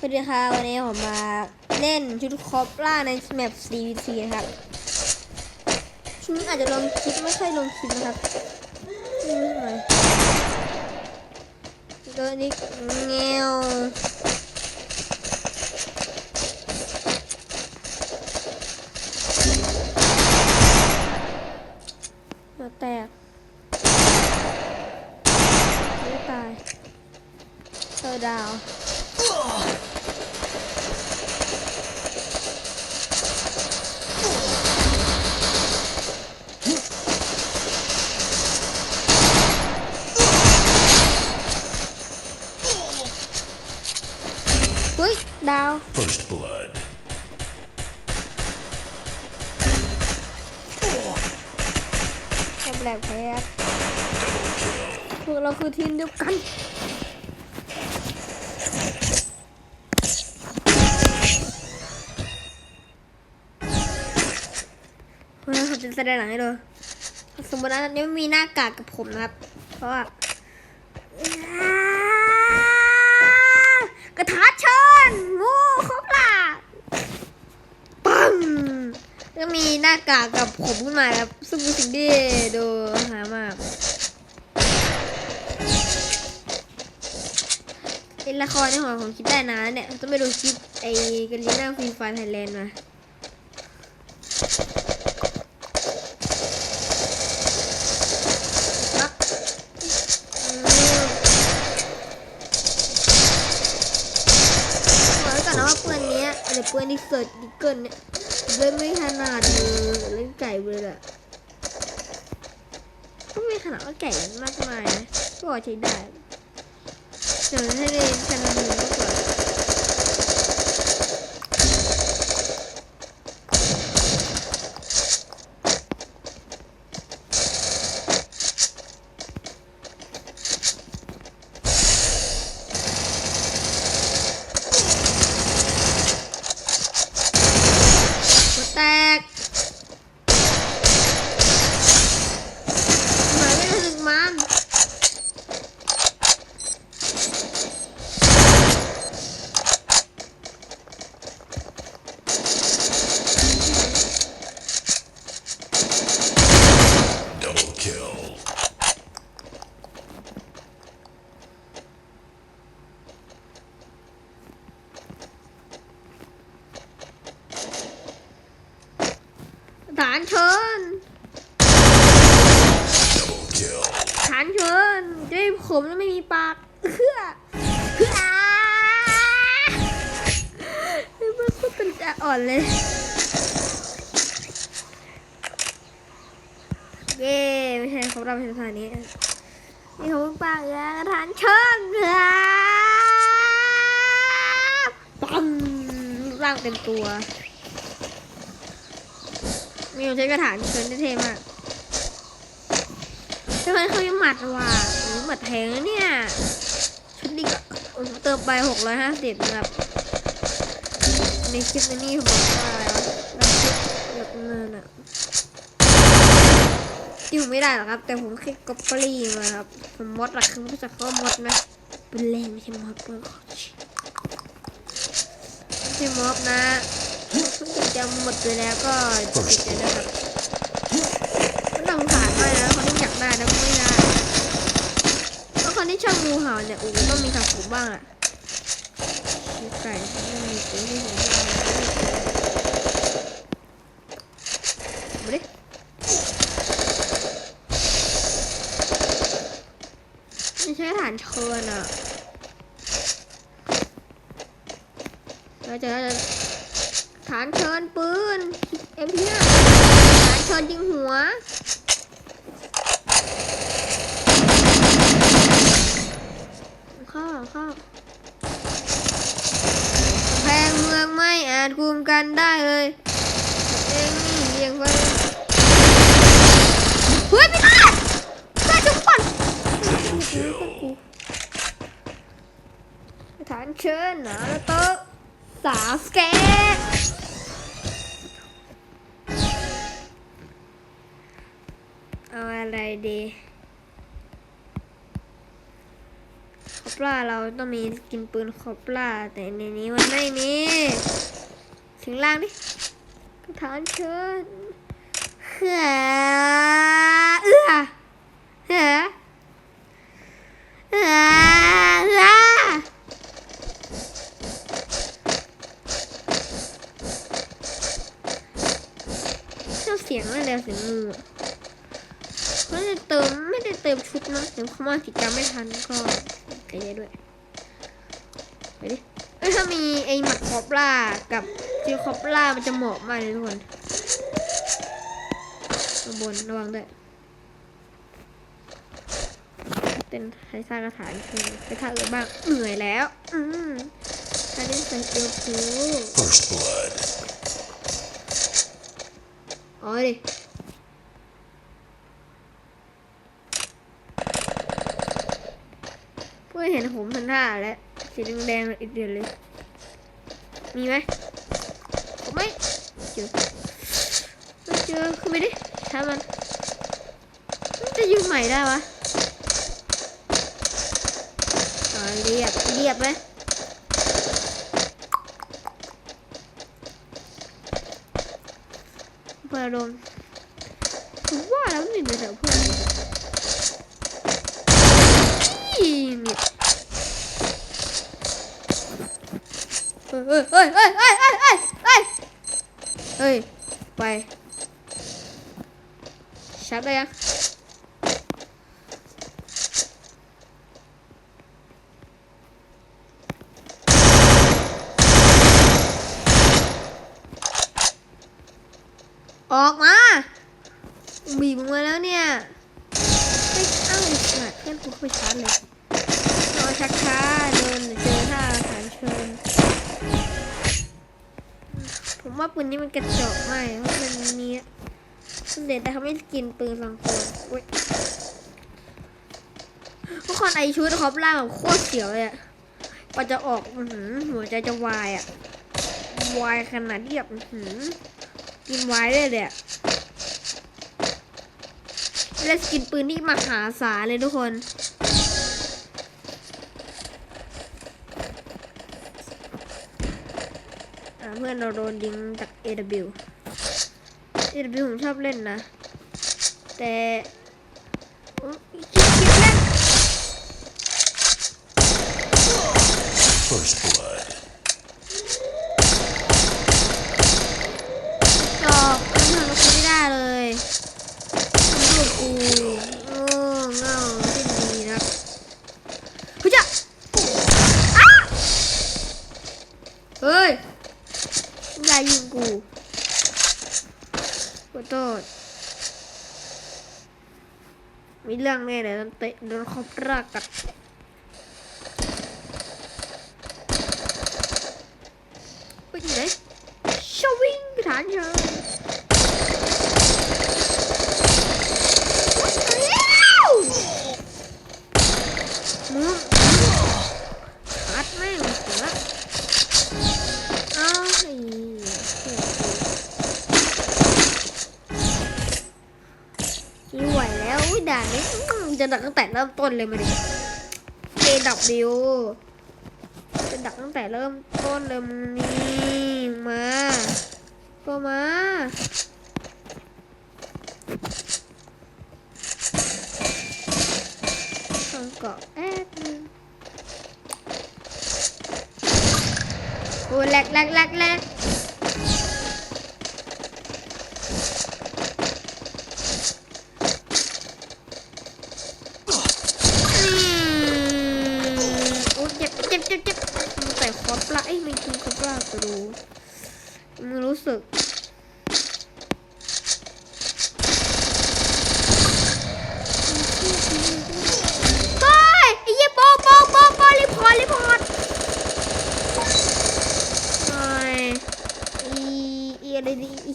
สวัสดีค่ะวันนี้ผมมาเล่นชุดคอปล่าในแมป CVT นะครับชุดนี้อาจจะลงคลิปไม่ค่อยลงคลิปนะครับไม่รู้ทำไมตัวนี้เงี้ยวหัวแตกไม่ตายเธอดาว ดาว First blood. แอบแหลกแพ้พวกเราคือทีมเดียวกันเฮ้ยผมจะแสดงหนังให้ดูสมมติว่าอันนี้ไม่มีหน้ากากกับผมนะครับ เพราะว่ากระทะเชิญงูครบล่ะปัง ก็มีหน้ากากกับผมขึ้นมาครับซึ่งเป็นสิ่งที่ดูหามากไอละครในหัวผมคิดได้นะเนี่ยต้องไปดูคลิปไอ้กันลีน่าฟรีไฟไทยแลนด์มาครับอืมบอกไว้ก่อนนะว่าปืนเนี้ยหรือปืนที่เสิร์ชดิเกิลเนี่ย เล่นไม่ขนาดเลยเล่นไก่เลยแหละก็ไม่ขนาดว่าไก่มากมายนะก็พอใช้ได้เดี๋ยวให้เล่นขนาดมือมากกว่าหัวแตกหมายไม่รู้สึกมัน Double kill. ฐานเชิญฐานเชิญด้วยผมแล้วไม่มีปากเพื่อเพื่อเฮ้ยมันก็เป็นจะอ่อนเลย เย้ไม่ใช่เขาเราเป็นสถานีนี่เขาปากแล้วฐานเชิญครับปังร่างเต็มตัว มีคนใช้กระถางเชิญได้เท่มากเฮ้ยเขายังหมัดว่ะโอ้หมัดแทงนะเนี่ย ชุดดีก็เติมไปหกร้อยห้าสิบนะครับ ในคลิปนี้ผมบอกว่าอะไรวะเราคลิปแบบเนินอะอยู่ไม่ได้หรอกครับ แต่ผมแค่ก๊อปปี้มาครับ ผมมดหลักคือรู้จักเขาว่ามดไหมเป็นแรงไม่ใช่มดเป็นขอชไม่ใช่มดนะ เพิ่งจะหมดไปแล้วก็จะติดเลยนะครับก็น่าสงสารมากนะคนที่อยากได้แล้วไม่ได้แล้วคนที่ชอบงูเห่าเนี่ยโอ้โหต้องมีสับผมบ้างอะมีไก่ไม่มีตัวที่ผมได้มาดิไม่ใช่ฐานเชิญอะเราจะ ฐานเชิญปืน เอ็มพีฐานเชิญยิงหัว ข้าข้าแพงเมืองไม่อาจคุมกันได้เลยเองนี่เลี้ยงไว้เฮ้ยไม่ได้ได้ทุกคนฐานเชิญนะแล้วโตะสาสเกต เอาอะไรดีปลาเราต้องมีกินปืนคอปลาแต่ในนี้มันไม่มีถึงล่างดิกระถานเชิญเหือเอือเหือเหือเหืออเสียงนั่นแหละเสียงงูอ ไม่ได้เติมไม่ได้เติมชุดนะเดี๋ยวเขามากิจกรรมไม่ทันก็ใจเย็นด้วยไปดิเอ้ยถ้ามีไอหมัดคอปลากับจิลคอปลามันจะเหมาะมากเลยทุกคนข้างบนระวังด้วยเต้นใช้สร้างกระถางคือไปท่าอื่นบ้างเหนื่อยแล้ว อืมท่านี้ใส่เกียวผู First blood. อ๋อดิ เพื่อเห็นผมทันท่าแล้วสีแดงๆอีกเดือนเลย มีไหมผมไม่เจอไม่เจอขึ้นไปดิช้ามันจะยืนใหม่ได้วะเรียบเรียบไหมเพื่อนโดนผมว่าแล้วมันอยู่แถวเพื่อนอีนี่ เฮ้ยเฮ้ยเฮ้ยเฮ้ยเฮ้ยเฮ้ยเฮ้ยเฮ้ยไปชับได้ยังออกมา ผมว่าปืนนี้มันกระจอกมากเพราะมันมีมันเด็ดแต่เขาไม่กินปืนสองตัวเว้ยทุกคนไอชุดครอบล่าแบบโคตรเสียวเลยอะกว่าจะออกหัวใจจะวายอะวายขนาดที่แบบกินวายได้เลยอะและสกินปืนนี่มหาศาลเลยทุกคน อ่า เพื่อนเราโดนยิงจาก AW AW ผมชอบเล่นนะ แต่คิดคิดเล่น First blood. อโทษมีเรื่องแน่เลยโดนเตะโดนคอบรากกัดไปอยู่ไหนชวิงฐานเชิญมึง จะดักตั้งแต่เริ่มต้นเลยมาดิเอดับบิวจะดักตั้งแต่เริ่มต้นเลยมึงนี่มาก็มาทางเกาะแอดนึงโอ้แหลกแหลกแหลกแหลก อืมโอ้เจ็บเจ็บเจ็บเจ็บมันใส่คอปลาไอ้ยมันกินคอปลาก็ รู้มึงรู้สึกเฮ้ยไอ้เหี้ยโปโปโปโปรีพอร์ตรีพอร์ตไอ้อีอะไรดีอี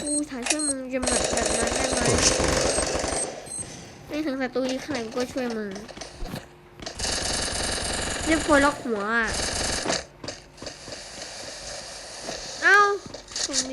กูถามช่วยมึงจะหมดแบบนั้นได้ไหมไม่ถึงศัตรูที่ข้างหลังก็ช่วยมึงเรียกโพล็อกหัวอะ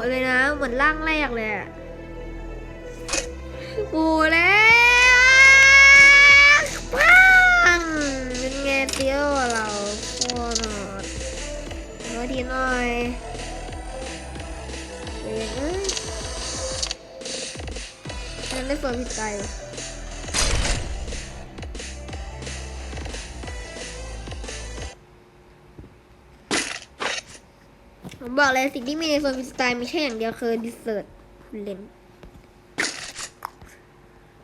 ะเลยนะ เหมือนร่างแรกเลยอะปูแล้วปังเป็นไงเตี้ยวเราโคตรโหดน้อยทีหน่อยเอ้ยเอ้ยนั่นได้เฟิร์มผิดใจ ผมบอกเลยสิ่งที่มีในโซนฟิสไตล์มีแค่อย่างเดียวคือดิเซอร์ตเลน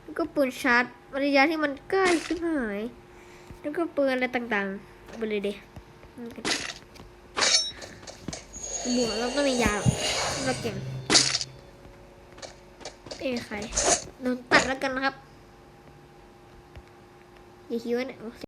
แล้วก็ปืนชาร์จระยะที่มันใกล้ชิบหาย แล้วก็ปืนอะไรต่างๆไปเลยเดบวกแล้วก็มียาเราเก่งเอ้ใครโดนตัดแล้วกันนะครับอย่าคิดว่าเนี่ย